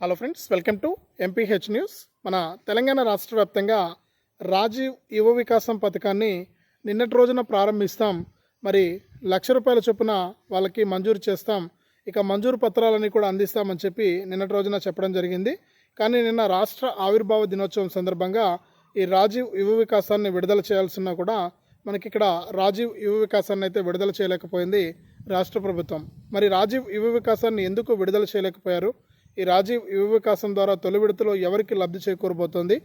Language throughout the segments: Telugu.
Hello friends welcome to MPH news మన తెలంగాణ రాష్ట్ర వ్యాప్తంగా రాజీవ్ యువ వికాసం పథకాన్ని నిన్నటి రోజున ప్రారంభిస్తాం. మరి లక్ష రూపాయల చొప్పున వాళ్ళకి మంజూరు చేస్తాం. ఇక మంజూరు పత్రాలని కూడా అందిస్తామని చెప్పి నిన్నటి రోజున చెప్పడం జరిగింది. కానీ నిన్న రాష్ట్ర ఆవిర్భావ దినోత్సవం సందర్భంగా ఈ రాజీవ్ యువ వికాసాన్ని విడుదల చేయాల్సిన కూడా మనకి ఇక్కడ రాజీవ్ యువ వికాసాన్ని అయితే విడుదల చేయలేకపోయింది రాష్ట్ర ప్రభుత్వం. మరి రాజీవ్ యువ వికాసాన్ని ఎందుకు విడుదల చేయలేకపోయారు? ఈ రాజీవ్ యువ వికాసం ద్వారా తొలి విడతలో ఎవరికి లబ్ధి చేకూరబోతోంది?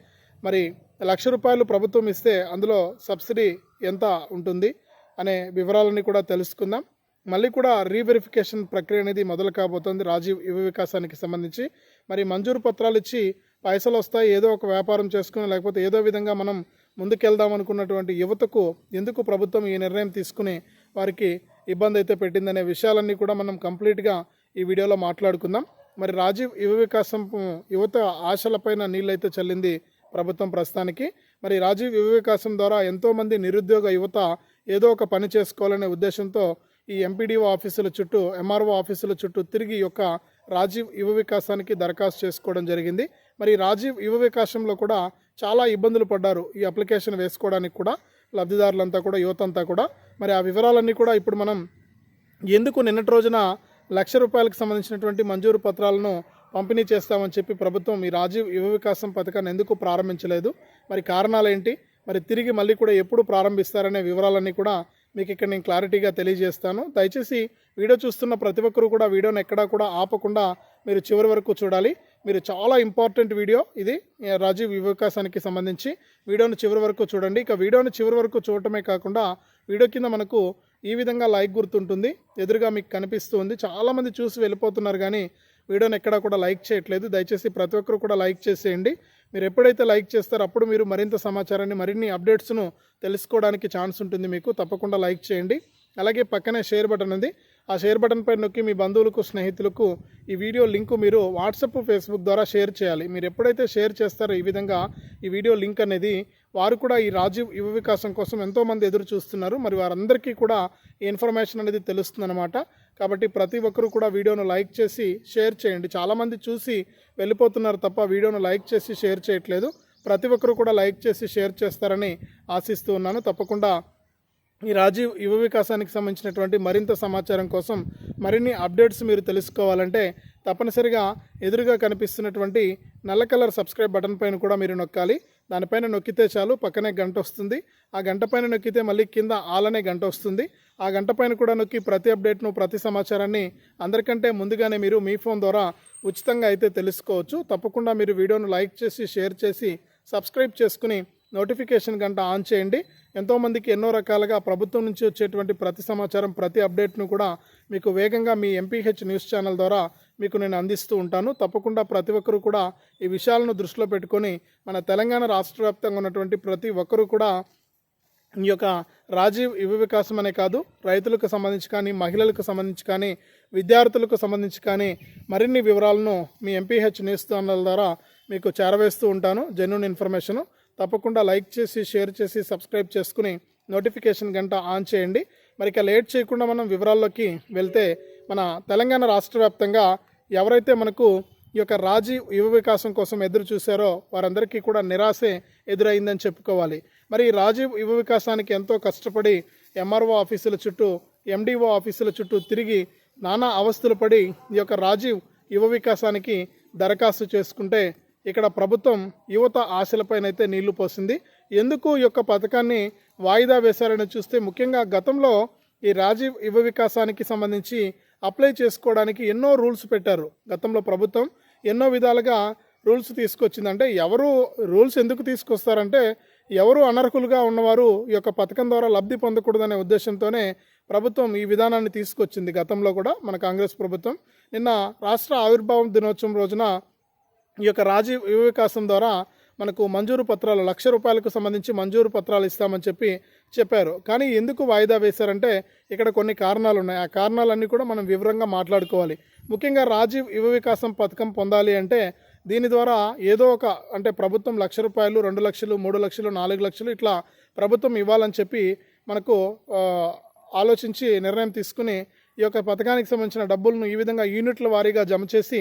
మరి లక్ష రూపాయలు ప్రభుత్వం ఇస్తే అందులో సబ్సిడీ ఎంత ఉంటుంది అనే వివరాలని కూడా తెలుసుకుందాం. మళ్ళీ కూడా రీవెరిఫికేషన్ ప్రక్రియ అనేది మొదలు కాబోతోంది రాజీవ్ యువ వికాసానికి సంబంధించి. మరి మంజూరు పత్రాలు ఇచ్చి పైసలు వస్తాయి ఏదో ఒక వ్యాపారం చేసుకుని లేకపోతే ఏదో విధంగా మనం ముందుకెళ్దాం అనుకున్నటువంటి యువతకు ఎందుకు ప్రభుత్వం ఈ నిర్ణయం తీసుకుని వారికి ఇబ్బంది అయితే పెట్టిందనే విషయాలన్నీ కూడా మనం కంప్లీట్గా ఈ వీడియోలో మాట్లాడుకుందాం. మరి రాజీవ్ యువ వికాసం యువత ఆశలపైన నీళ్ళైతే చల్లింది ప్రభుత్వం ప్రస్తుతానికి. మరి రాజీవ్ యువ వికాసం ద్వారా ఎంతోమంది నిరుద్యోగ యువత ఏదో ఒక పని చేసుకోవాలనే ఉద్దేశంతో ఈ ఎంపీడీఓ ఆఫీసుల చుట్టూ ఎంఆర్ఓ ఆఫీసుల చుట్టూ తిరిగి యొక్క రాజీవ్ యువ వికాసానికి దరఖాస్తు చేసుకోవడం జరిగింది. మరి రాజీవ్ యువ వికాసంలో కూడా చాలా ఇబ్బందులు పడ్డారు ఈ అప్లికేషన్ వేసుకోవడానికి కూడా లబ్ధిదారులంతా కూడా యువతంతా కూడా. మరి ఆ వివరాలన్నీ కూడా ఇప్పుడు మనం ఎందుకు నిన్నటి రోజున లక్ష రూపాయలకు సంబంధించినటువంటి మంజూరు పత్రాలను పంపిణీ చేస్తామని చెప్పి ప్రభుత్వం ఈ రాజీవ్ యువ వికాసం పథకాన్ని ఎందుకు ప్రారంభించలేదు? మరి కారణాలు ఏంటి మరి తిరిగి మళ్ళీ కూడా ఎప్పుడు ప్రారంభిస్తారనే వివరాలన్నీ కూడా మీకు ఇక్కడ నేను క్లారిటీగా తెలియజేస్తాను. దయచేసి వీడియో చూస్తున్న ప్రతి ఒక్కరూ కూడా వీడియోని ఎక్కడా కూడా ఆపకుండా మీరు చివరి వరకు చూడాలి. మీరు చాలా ఇంపార్టెంట్ వీడియో ఇది రాజీవ్ వివకాశానికి సంబంధించి. వీడియోను చివరి వరకు చూడండి. ఇక వీడియోను చివరి వరకు చూడటమే కాకుండా వీడియో కింద మనకు ఈ విధంగా లైక్ గుర్తుంటుంది. ఎదురుగా మీకు కనిపిస్తూ ఉంది చాలామంది చూసి వెళ్ళిపోతున్నారు కానీ వీడియోని ఎక్కడా కూడా లైక్ చేయట్లేదు. దయచేసి ప్రతి ఒక్కరు కూడా లైక్ చేసేయండి. మీరు ఎప్పుడైతే లైక్ చేస్తారో అప్పుడు మీరు మరింత సమాచారాన్ని మరిన్ని అప్డేట్స్ను తెలుసుకోవడానికి ఛాన్స్ ఉంటుంది మీకు. తప్పకుండా లైక్ చేయండి. అలాగే పక్కనే షేర్ బటన్ ఉంది. ఆ షేర్ బటన్ పై నొక్కి మీ బంధువులకు స్నేహితులకు ఈ వీడియో లింకు మీరు వాట్సాప్ ఫేస్బుక్ ద్వారా షేర్ చేయాలి. మీరు ఎప్పుడైతే షేర్ చేస్తారో ఈ విధంగా ఈ వీడియో లింక్ అనేది వారు కూడా ఈ రాజీవ్ యువ వికాసం కోసం ఎంతోమంది ఎదురు చూస్తున్నారు. మరి వారందరికీ కూడా ఇన్ఫర్మేషన్ అనేది తెలుస్తుందన్నమాట. కాబట్టి ప్రతి ఒక్కరూ కూడా వీడియోను లైక్ చేసి షేర్ చేయండి. చాలామంది చూసి వెళ్ళిపోతున్నారు తప్ప వీడియోను లైక్ చేసి షేర్ చేయట్లేదు. ప్రతి ఒక్కరూ కూడా లైక్ చేసి షేర్ చేస్తారని ఆశిస్తూ ఉన్నాను. తప్పకుండా ఈ రాజీవ్ యువ వికాసానికి సంబంధించినటువంటి మరింత సమాచారం కోసం మరిన్ని అప్డేట్స్ మీరు తెలుసుకోవాలంటే తప్పనిసరిగా ఎదురుగా కనిపిస్తున్నటువంటి నల్ల కలర్ సబ్స్క్రైబ్ బటన్ పైన కూడా మీరు నొక్కాలి. దానిపైన నొక్కితే చాలు పక్కనే గంట వస్తుంది. ఆ గంట పైన నొక్కితే మళ్ళీ కింద ఆలనే గంట వస్తుంది. ఆ గంట పైన కూడా నొక్కి ప్రతి అప్డేట్ను ప్రతి సమాచారాన్ని అందరికంటే ముందుగానే మీరు మీ ఫోన్ ద్వారా ఉచితంగా అయితే తెలుసుకోవచ్చు. తప్పకుండా మీరు వీడియోను లైక్ చేసి షేర్ చేసి సబ్స్క్రైబ్ చేసుకుని నోటిఫికేషన్ గంట ఆన్ చేయండి. ఎంతోమందికి ఎన్నో రకాలుగా ప్రభుత్వం నుంచి వచ్చేటువంటి ప్రతి సమాచారం ప్రతి అప్డేట్ను కూడా మీకు వేగంగా మీ ఎంపీహెచ్ న్యూస్ ఛానల్ ద్వారా మీకు నేను అందిస్తూ ఉంటాను. తప్పకుండా ప్రతి ఒక్కరూ కూడా ఈ విషయాలను దృష్టిలో పెట్టుకొని మన తెలంగాణ రాష్ట్ర వ్యాప్తంగా ఉన్నటువంటి ప్రతి ఒక్కరూ కూడా ఈ యొక్క రాజీవ్ యువ వికాసం అనే కాదు రైతులకు సంబంధించి కానీ మహిళలకు సంబంధించి కానీ విద్యార్థులకు సంబంధించి కానీ మరిన్ని వివరాలను మీ ఎంపీహెచ్ న్యూస్ ఛానల్ ద్వారా మీకు చేరవేస్తూ ఉంటాను. జెన్యున్ ఇన్ఫర్మేషను తప్పకుండా లైక్ చేసి షేర్ చేసి సబ్స్క్రైబ్ చేసుకుని నోటిఫికేషన్ గంట ఆన్ చేయండి. మరి ఇక లేట్ చేయకుండా మనం వివరాల్లోకి వెళ్తే మన తెలంగాణ రాష్ట్ర వ్యాప్తంగా ఎవరైతే మనకు ఈ యొక్క రాజీవ్ యువ వికాసం కోసం ఎదురు చూశారో వారందరికీ కూడా నిరాశే ఎదురైందని చెప్పుకోవాలి. మరి ఈ రాజీవ్ యువ వికాసానికి ఎంతో కష్టపడి ఎంఆర్ఓ ఆఫీసుల చుట్టూ ఎండిఓ ఆఫీసుల చుట్టూ తిరిగి నానా అవస్థలు పడి ఈ యొక్క రాజీవ్ యువ వికాసానికి దరఖాస్తు చేసుకుంటే ఇక్కడ ప్రభుత్వం యువత ఆశలపైనైతే నీళ్ళు పోసింది. ఎందుకు ఈ యొక్క పథకాన్ని వాయిదా వేశారని చూస్తే ముఖ్యంగా గతంలో ఈ రాజీవ్ యువ వికాసానికి సంబంధించి అప్లై చేసుకోవడానికి ఎన్నో రూల్స్ పెట్టారు. గతంలో ప్రభుత్వం ఎన్నో విధాలుగా రూల్స్ తీసుకొచ్చింది. అంటే ఎవరు రూల్స్ ఎందుకు తీసుకొస్తారంటే ఎవరు అనర్హులుగా ఉన్నవారు ఈ యొక్క పథకం ద్వారా లబ్ధి పొందకూడదనే ఉద్దేశంతోనే ప్రభుత్వం ఈ విధానాన్ని తీసుకొచ్చింది. గతంలో కూడా మన కాంగ్రెస్ ప్రభుత్వం. నిన్న రాష్ట్ర ఆవిర్భావం దినోత్సవం రోజున ఈ యొక్క రాజీవ్ యువ వికాసం ద్వారా మనకు మంజూరు పత్రాలు లక్ష రూపాయలకు సంబంధించి మంజూరు పత్రాలు ఇస్తామని చెప్పి చెప్పారు. కానీ ఎందుకు వాయిదా వేశారంటే ఇక్కడ కొన్ని కారణాలు ఉన్నాయి ఆ కారణాలన్నీ కూడా మనం వివరంగా మాట్లాడుకోవాలి. ముఖ్యంగా రాజీవ్ యువ వికాసం పథకం పొందాలి అంటే దీని ద్వారా ఏదో ఒక అంటే ప్రభుత్వం లక్ష రూపాయలు రెండు లక్షలు మూడు లక్షలు నాలుగు లక్షలు ఇట్లా ప్రభుత్వం ఇవ్వాలని చెప్పి మనకు ఆలోచించి నిర్ణయం తీసుకుని ఈ యొక్క పథకానికి సంబంధించిన డబ్బులను ఈ విధంగా యూనిట్ల వారీగా జమ చేసి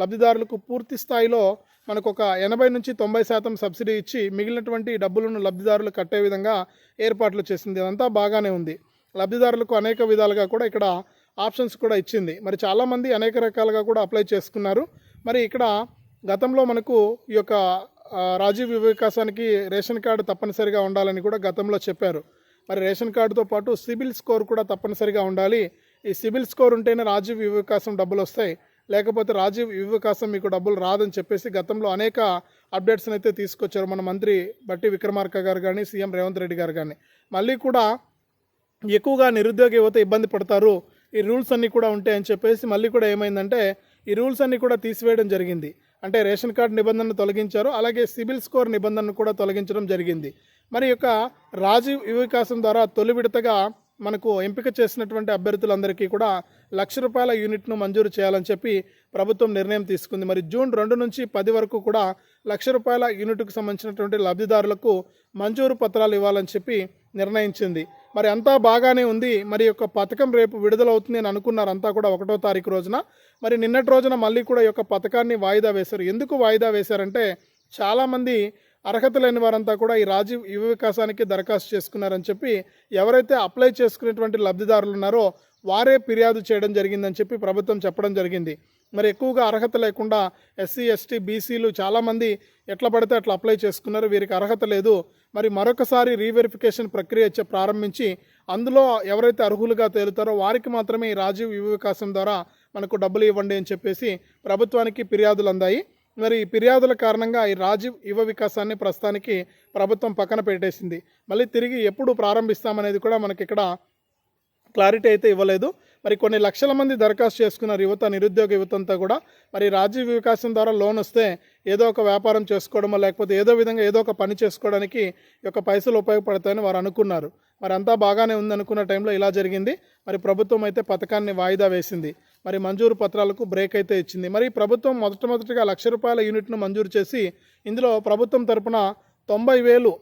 లబ్ధిదారులకు పూర్తి స్థాయిలో మనకు ఒక ఎనభై నుంచి తొంభై శాతం సబ్సిడీ ఇచ్చి మిగిలినటువంటి డబ్బులను లబ్ధిదారులు కట్టే విధంగా ఏర్పాట్లు చేసింది. అదంతా బాగానే ఉంది. లబ్ధిదారులకు అనేక విధాలుగా కూడా ఇక్కడ ఆప్షన్స్ కూడా ఇచ్చింది. మరి చాలామంది అనేక రకాలుగా కూడా అప్లై చేసుకున్నారు. మరి ఇక్కడ గతంలో మనకు ఈ యొక్క రాజీవ్ వికాసానికి రేషన్ కార్డు తప్పనిసరిగా ఉండాలని కూడా గతంలో చెప్పారు. మరి రేషన్ కార్డుతో పాటు సిబిల్ స్కోర్ కూడా తప్పనిసరిగా ఉండాలి. ఈ సిబిల్ స్కోర్ ఉంటేనే రాజీవ్ వికాసం డబ్బులు వస్తాయి. లేకపోతే రాజీవ్ యువ వికాసం మీకు డబ్బులు రాదని చెప్పేసి గతంలో అనేక అప్డేట్స్ని అయితే తీసుకొచ్చారు మన మంత్రి బట్టి విక్రమార్క గారు కానీ సీఎం రేవంత్ రెడ్డి గారు కానీ మళ్ళీ కూడా ఎక్కువగా నిరుద్యోగ యువత ఇబ్బంది పడతారు. ఈ రూల్స్ అన్నీ కూడా ఉంటాయని చెప్పేసి మళ్ళీ కూడా ఏమైందంటే ఈ రూల్స్ అన్నీ కూడా తీసివేయడం జరిగింది. అంటే రేషన్ కార్డు నిబంధనను తొలగించారు అలాగే సిబిల్ స్కోర్ నిబంధనను కూడా తొలగించడం జరిగింది. మరి యొక్క రాజీవ్ వికాసం ద్వారా తొలి విడతగా మనకు ఎంపిక చేసినటువంటి అభ్యర్థులందరికీ కూడా లక్ష రూపాయల యూనిట్ను మంజూరు చేయాలని చెప్పి ప్రభుత్వం నిర్ణయం తీసుకుంది. మరి జూన్ రెండు నుంచి పది వరకు కూడా లక్ష రూపాయల యూనిట్కు సంబంధించినటువంటి లబ్ధిదారులకు మంజూరు పత్రాలు ఇవ్వాలని చెప్పి నిర్ణయించింది. మరి అంతా బాగానే ఉంది. మరి యొక్క పథకం రేపు విడుదలవుతుంది అని అనుకున్నారు. అంతా కూడా ఒకటో తారీఖు రోజున. మరి నిన్నటి రోజున మళ్ళీ కూడా ఈ యొక్క పథకాన్ని వాయిదా వేశారు. ఎందుకు వాయిదా వేశారంటే చాలామంది అర్హత లేని వారంతా కూడా ఈ రాజీవ్ యువ వికాసానికి దరఖాస్తు చేసుకున్నారని చెప్పి ఎవరైతే అప్లై చేసుకునేటువంటి లబ్ధిదారులు ఉన్నారో వారే ఫిర్యాదు చేయడం జరిగిందని చెప్పి ప్రభుత్వం చెప్పడం జరిగింది. మరి ఎక్కువగా అర్హత లేకుండా ఎస్సీ ఎస్టీ బీసీలు చాలామంది ఎట్లా పడితే అట్లా అప్లై చేసుకున్నారు. వీరికి అర్హత లేదు. మరి మరొకసారి రీవెరిఫికేషన్ ప్రక్రియ ప్రారంభించి అందులో ఎవరైతే అర్హులుగా తేలుతారో వారికి మాత్రమే ఈ రాజీవ్ యువ వికాసం ద్వారా మనకు డబ్బులు ఇవ్వండి అని చెప్పేసి ప్రభుత్వానికి ఫిర్యాదులు అందాయి. మరి ఈ ఫిర్యాదుల కారణంగా ఈ రాజీవ్ యువ వికాసాన్ని ప్రస్తుతానికి ప్రభుత్వం పక్కన పెట్టేసింది. మళ్ళీ తిరిగి ఎప్పుడు ప్రారంభిస్తామనేది కూడా మనకి ఇక్కడ క్లారిటీ అయితే ఇవ్వలేదు. మరి కొన్ని లక్షల మంది దరఖాస్తు చేసుకున్నారు యువత నిరుద్యోగ యువతంతా కూడా మరి రాజీవ్ వికాసం ద్వారా లోన్ వస్తే ఏదో ఒక వ్యాపారం చేసుకోవడమో లేకపోతే ఏదో విధంగా ఏదో ఒక పని చేసుకోవడానికి యొక్క పైసలు ఉపయోగపడతాయని వారు అనుకున్నారు. మరి అంతా బాగానే ఉంది అనుకున్న టైంలో ఇలా జరిగింది. మరి ప్రభుత్వం అయితే పథకాన్ని వాయిదా వేసింది. మరి మంజూరు పత్రాలకు బ్రేక్ అయితే ఇచ్చింది. మరి ప్రభుత్వం మొదటమొదటిగా లక్ష రూపాయల యూనిట్ను మంజూరు చేసి ఇందులో ప్రభుత్వం తరపున తొంభై వేలు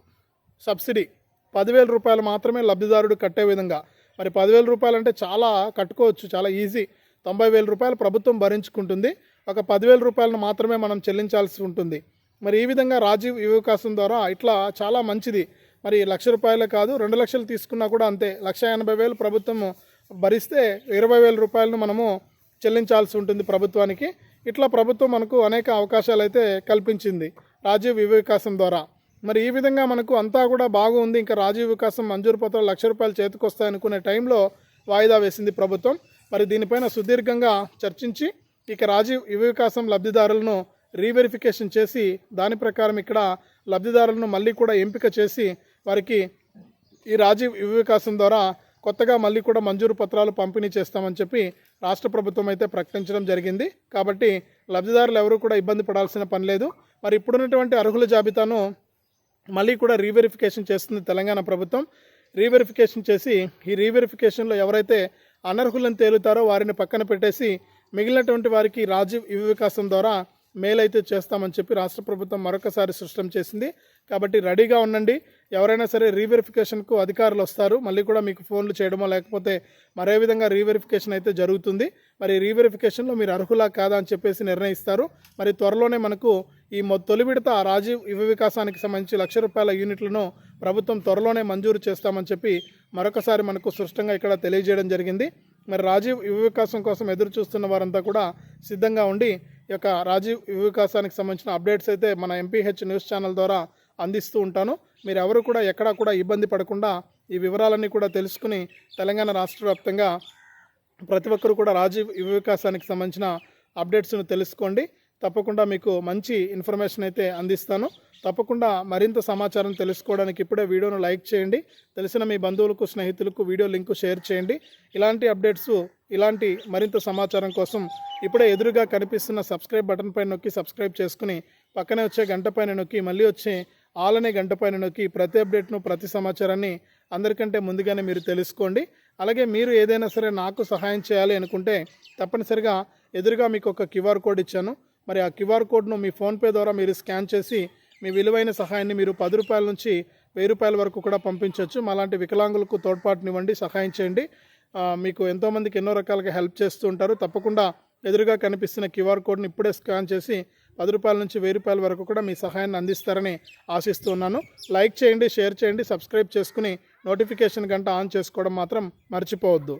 సబ్సిడీ పదివేల రూపాయలు మాత్రమే లబ్ధిదారుడు కట్టే విధంగా. మరి పదివేల రూపాయలు అంటే చాలా కట్టుకోవచ్చు చాలా ఈజీ తొంభై వేల రూపాయలు ప్రభుత్వం భరించుకుంటుంది. ఒక పదివేల రూపాయలను మాత్రమే మనం చెల్లించాల్సి ఉంటుంది. మరి ఈ విధంగా రాజీవ్ యువ వికాసం ద్వారా ఇట్లా చాలా మంచిది. మరి లక్ష రూపాయలే కాదు రెండు లక్షలు తీసుకున్నా కూడా అంతే. లక్ష ఎనభై వేలు ప్రభుత్వం భరిస్తే ఇరవై వేల రూపాయలను మనము చెల్లించాల్సి ఉంటుంది ప్రభుత్వానికి. ఇట్లా ప్రభుత్వం మనకు అనేక అవకాశాలు అయితే కల్పించింది రాజీవ్ యువ వికాసం ద్వారా. మరి ఈ విధంగా మనకు అంతా కూడా బాగుంది. ఇంకా రాజీవ్ వికాసం మంజూరు పత్రాలు లక్ష రూపాయలు చేతికొస్తాయనుకునే టైంలో వాయిదా వేసింది ప్రభుత్వం. మరి దీనిపైన సుదీర్ఘంగా చర్చించి ఇక రాజీవ్ యువ వికాసం లబ్ధిదారులను రీవెరిఫికేషన్ చేసి దాని ప్రకారం ఇక్కడ లబ్ధిదారులను మళ్ళీ కూడా ఎంపిక చేసి వారికి ఈ రాజీవ్ యువ వికాసం ద్వారా కొత్తగా మళ్ళీ కూడా మంజూరు పత్రాలు పంపిణీ చేస్తామని చెప్పి రాష్ట్ర ప్రభుత్వం అయితే ప్రకటించడం జరిగింది. కాబట్టి లబ్ధిదారులు ఎవరు కూడా ఇబ్బంది పడాల్సిన పని లేదు. మరి ఇప్పుడున్నటువంటి అర్హుల జాబితాను మళ్ళీ కూడా రీవెరిఫికేషన్ చేస్తుంది తెలంగాణ ప్రభుత్వం. రీవెరిఫికేషన్ చేసి ఈ రీవెరిఫికేషన్లో ఎవరైతే అనర్హులను తేలుతారో వారిని పక్కన పెట్టేసి మిగిలినటువంటి వారికి రాజీవ్ వికాసం ద్వారా మేలైతే చేస్తామని చెప్పి రాష్ట్ర ప్రభుత్వం మరొకసారి సృష్టం చేసింది. కాబట్టి రెడీగా ఉండండి. ఎవరైనా సరే రీవెరిఫికేషన్కు అధికారులు వస్తారు. మళ్ళీ కూడా మీకు ఫోన్లు చేయడమో లేకపోతే మరే విధంగా రీవెరిఫికేషన్ అయితే జరుగుతుంది. మరి రీవెరిఫికేషన్లో మీరు అర్హులా కాదా అని చెప్పేసి నిర్ణయిస్తారు. మరి త్వరలోనే మనకు ఈ తొలి విడత రాజీవ్ యువ వికాసానికి సంబంధించి లక్ష రూపాయల యూనిట్లను ప్రభుత్వం త్వరలోనే మంజూరు చేస్తామని చెప్పి మరొకసారి మనకు స్పష్టంగా ఇక్కడ తెలియజేయడం జరిగింది. మరి రాజీవ్ యువ వికాసం కోసం ఎదురు చూస్తున్న వారంతా కూడా సిద్ధంగా ఉండి ఈ యొక్క రాజీవ్ యువ వికాసానికి సంబంధించిన అప్డేట్స్ అయితే మన ఎంపీహెచ్ న్యూస్ ఛానల్ ద్వారా అందిస్తూ ఉంటాను. మీరు ఎవరు కూడా ఎక్కడా కూడా ఇబ్బంది పడకుండా ఈ వివరాలన్నీ కూడా తెలుసుకుని తెలంగాణ రాష్ట్ర వ్యాప్తంగా ప్రతి ఒక్కరు కూడా రాజీవ్ యువ వికాసానికి సంబంధించిన అప్డేట్స్ను తెలుసుకోండి. తప్పకుండా మీకు మంచి ఇన్ఫర్మేషన్ అయితే అందిస్తాను. తప్పకుండా మరింత సమాచారం తెలుసుకోవడానికి ఇప్పుడే వీడియోను లైక్ చేయండి. తెలిసిన మీ బంధువులకు స్నేహితులకు వీడియో లింకు షేర్ చేయండి. ఇలాంటి అప్డేట్స్ ఇలాంటి మరింత సమాచారం కోసం ఇప్పుడే ఎదురుగా కనిపిస్తున్న సబ్స్క్రైబ్ బటన్ పైన నొక్కి సబ్స్క్రైబ్ చేసుకుని పక్కనే వచ్చే గంట పైన నొక్కి మళ్ళీ వచ్చే ఆలనే గంట పైన నొక్కి ప్రతి అప్డేట్ను ప్రతి సమాచారాన్ని అందరికంటే ముందుగానే మీరు తెలుసుకోండి. అలాగే మీరు ఏదైనా సరే నాకు సహాయం చేయాలి అనుకుంటే తప్పనిసరిగా ఎదురుగా మీకు ఒక క్యూఆర్ కోడ్ ఇచ్చాను. మరి ఆ క్యూఆర్ కోడ్ను మీ ఫోన్పే ద్వారా మీరు స్కాన్ చేసి మీ విలువైన సహాయాన్ని మీరు పది రూపాయల నుంచి వెయ్యి రూపాయల వరకు కూడా పంపించవచ్చు మాలాంటి వికలాంగులకు తోడ్పాటునివ్వండి సహాయం చేయండి. మీకు ఎంతోమందికి ఎన్నో రకాలుగా హెల్ప్ చేస్తూ ఉంటారు. తప్పకుండా ఎదురుగా కనిపిస్తున్న క్యూఆర్ కోడ్ని ఇప్పుడే స్కాన్ చేసి పది రూపాయల నుంచి వెయ్యి రూపాయల వరకు కూడా మీ సహాయాన్ని అందిస్తారని ఆశిస్తున్నాను. లైక్ చేయండి షేర్ చేయండి సబ్స్క్రైబ్ చేసుకుని నోటిఫికేషన్ గంట ఆన్ చేసుకోవడం మాత్రం మర్చిపోవద్దు.